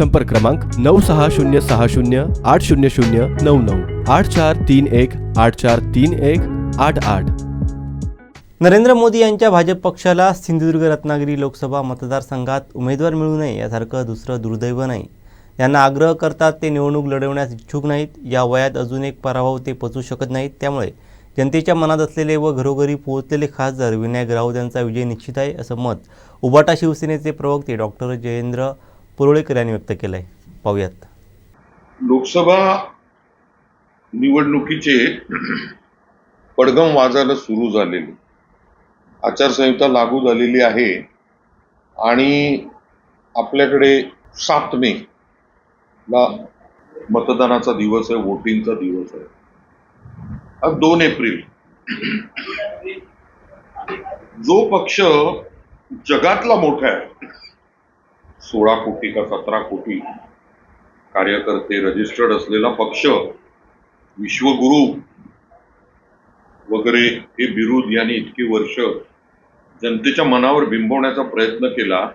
संपर्क क्रमांक नऊ सहा शून्य सहा शून्य आठ शून्य शून्य नऊ नऊ आठ चार तीन एक आठ चार तीन एक आठ आठ. नरेंद्र मोदी यांच्या भाजप पक्षाला सिंधुदुर्ग रत्नागिरी लोकसभा मतदारसंघात उमेदवार मिळू नये यासारखं दुसरं दुर्दैव नाही. यांना आग्रह करतात ते निवडणूक लढवण्यास इच्छुक नाहीत या वयात अजून एक पराभव ते पचू शकत नाहीत त्यामुळे जनतेच्या मनात असलेले व घरोघरी पोहोचलेले खासदार विनायक राऊत यांचा विजय निश्चित आहे असं मत उबाटा शिवसेनेचे प्रवक्ते डॉक्टर जयेंद्र पुरोळेकर यांनी व्यक्त केलं आहे पाहूयात. लोकसभा निवडणुकीचे पडगम वाजायला सुरू झालेले. आचारसंहिता लागू झालेली आहे आणि आपल्याकडे सात मे ला मतदानाचा दिवस आहे वोटिंगचा दिवस आहे. दोन एप्रिल. जो पक्ष जगातला मोठा आहे सोळा कोटी का सतरा कोटी कार्यकर्ते रजिस्टर्ड असलेला पक्ष विश्वगुरु वगैरे हे बिरुद यांनी इतकी वर्ष जनतेच्या मनावर बिंबवण्याचा प्रयत्न केला.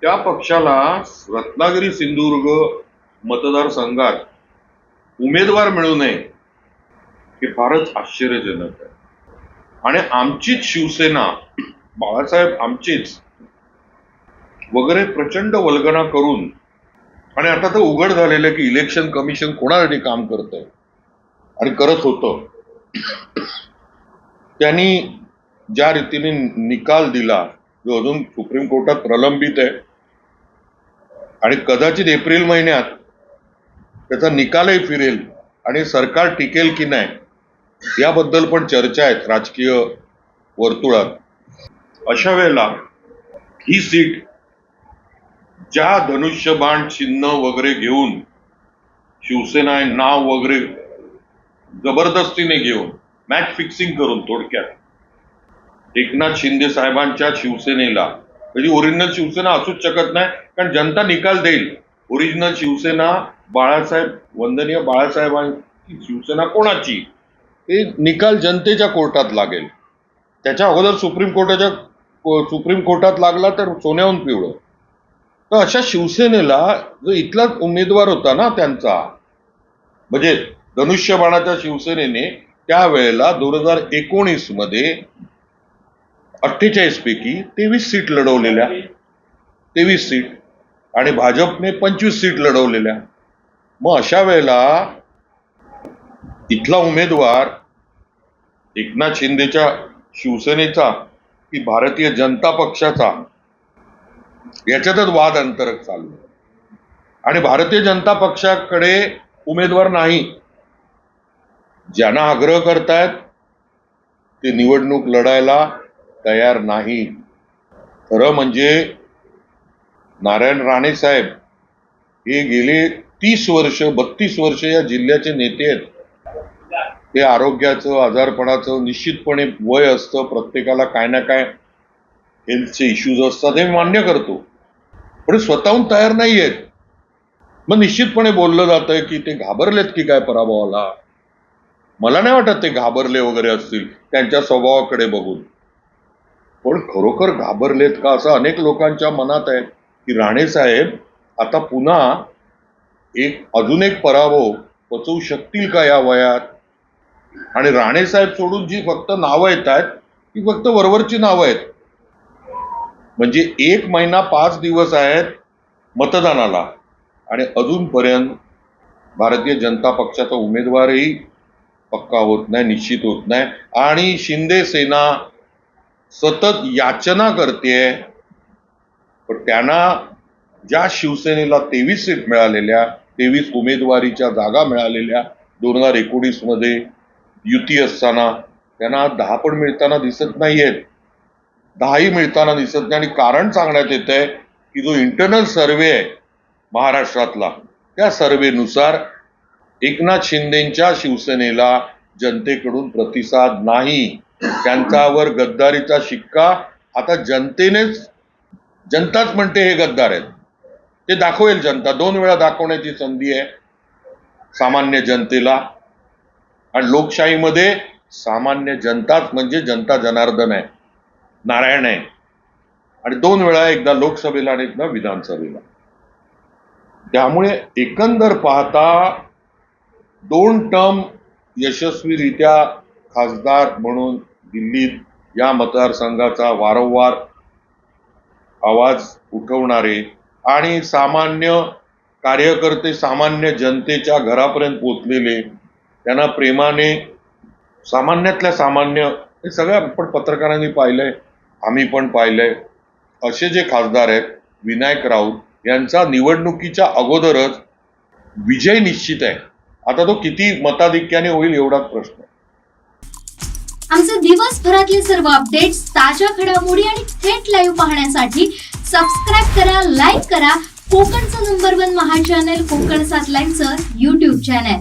त्या पक्षाला रत्नागिरी सिंधुदुर्ग मतदारसंघात उमेदवार मिळू नये हे फारच आश्चर्यजनक आहे. आणि आमचीच शिवसेना बाळासाहेब आमचीच वगैरे प्रचंड वल्गना करून आणि आता तर उघड झालेलं आहे की इलेक्शन कमिशन कोणासाठी काम करत आहे आणि करत होतं. त्यांनी ज्या रीतीने निकाल दिला जो अजून सुप्रीम कोर्टात प्रलंबित आहे आणि कदाचित एप्रिल महिन्यात त्याचा निकालही फिरेल आणि सरकार टिकेल की नाही याबद्दल पण चर्चा आहेत राजकीय वर्तुळात. अशा वेळेला ही सीट ज्या धनुष्यबाण चिन्ह वगैरे घेऊन शिवसेना हे नाव वगैरे जबरदस्तीने घेऊन मॅच फिक्सिंग करून थोडक्यात. एकनाथ शिंदे साहेबांच्या शिवसेनेला. म्हणजे ओरिजिनल शिवसेना असूच शकत नाही कारण जनता निकाल देईल. ओरिजिनल शिवसेना बाळासाहेब वंदनीय बाळासाहेबांची शिवसेना कोणाची? हे निकाल जनतेच्या कोर्टात लागेल. त्याच्या अगोदर सुप्रीम कोर्टाच्या सुप्रीम कोर्टात लागला तर सोन्याहून पिवळं. तर अशा शिवसेनेला जो इथला उमेदवार होता ना त्यांचा म्हणजे धनुष्यबाणाच्या शिवसेनेने त्यावेळेला दोन हजार एकोणीसमध्ये अठ्ठेचाळीस पैकी तेवीस सीट लढवलेल्या तेवीस सीट आणि भाजपने पंचवीस सीट लढवलेल्या. मग अशा वेळेला इथला उमेदवार एकनाथ शिंदेच्या शिवसेनेचा की भारतीय जनता पक्षाचा याच्यातच वाद अंतरक चालू आहे. आणि भारतीय जनता पक्षाकडे उमेदवार नाही. ज्यांना आग्रह करतायत ते निवडणूक लढायला तयार नाही. खरं म्हणजे नारायण राणे साहेब हे गेले तीस वर्ष बत्तीस वर्ष या जिल्ह्याचे नेते आहेत. ते आरोग्याचं आजारपणाचं निश्चितपणे वय असतं प्रत्येकाला काय ना काय हेल्थचे इश्यूज असतात हे मान्य करतो. पण स्वतःहून तयार नाही आहेत मग निश्चितपणे बोललं जातंय की ते घाबरलेत की काय पराभवाला? मला नाही वाटत ते घाबरले वगैरे असतील त्यांच्या स्वभावाकडे बघून. पण खरोखर घाबरलेत का असं अनेक लोकांच्या मनात आहे की राणे साहेब आता पुन्हा एक अजून एक पराभव पचवू शकतील का या वयात? आणि राणे साहेब सोडून जी फक्त नावं येत आहेत ती फक्त वरवरची नावं आहेत. म्हणजे एक महिना पाच दिवस आहेत मतदानाला. आणि अजूनपर्यंत भारतीय जनता पक्षाचा उमेदवारही पक्का होत नाही निश्चित होत नाही. आणि शिंदे सेना सतत याचना करते. पण त्यांना ज्या शिवसेनेला तेवीस सीट मिळालेल्या तेवीस उमेदवारीच्या जागा मिळालेल्या दोन हजार एकोणीसमध्ये युती असताना त्यांना दहा पण मिळताना दिसत नाही आहेत दहाही मिळताना दिसत नाही आणि कारण सांगण्यात येत आहे की जो इंटरनल सर्वे आहे महाराष्ट्रातला त्या सर्वेनुसार एकनाथ शिंदेच्या शिवसेनेला जनतेकडून प्रतिसाद नाही. त्यांच्यावर गद्दारीचा शिक्का. आता जनतेनेच जनताच म्हणते हे गद्दार आहेत. ते दाखवेल जनता. दोन वेळा दाखवण्याची संधी आहे सामान्य जनतेला. आणि लोकशाहीमध्ये सामान्य जनताच म्हणजे जनता जनार्दन आहे. नारायण आहे. आणि दोन वेळा एकदा लोकसभेला आणि एकदा विधानसभेला. त्यामुळे एकंदर पाहता दोन टर्म यशस्वीरित्या खासदार म्हणून दिल्लीत या मतदारसंघाचा वारंवार आवाज उठवणारे आणि सामान्य कार्यकर्ते सामान्य जनतेच्या घरापर्यंत पोचलेले त्यांना प्रेमाने सामान्यातल्या सामान्य हे सगळं आपण पत्रकारांनी पाहिलंय. आम्ही पण पाहिलंय. असे जे खासदार आहेत विनायक राऊत यांचा निवडणुकीच्या अगोदरच विजय निश्चित आहे. आता तो किती मताधिक्याने होईल एवढाच प्रश्न आमचे दिवसभरातले सर्व अपडेट्स ताज्या घडामोडी आणि थेट लाईव्ह पाहण्यासाठी सबस्क्राईब करा लाईक करा. कोकणचं नंबर वन महा चॅनल कोकण सात लाईनचं युट्यूब चॅनल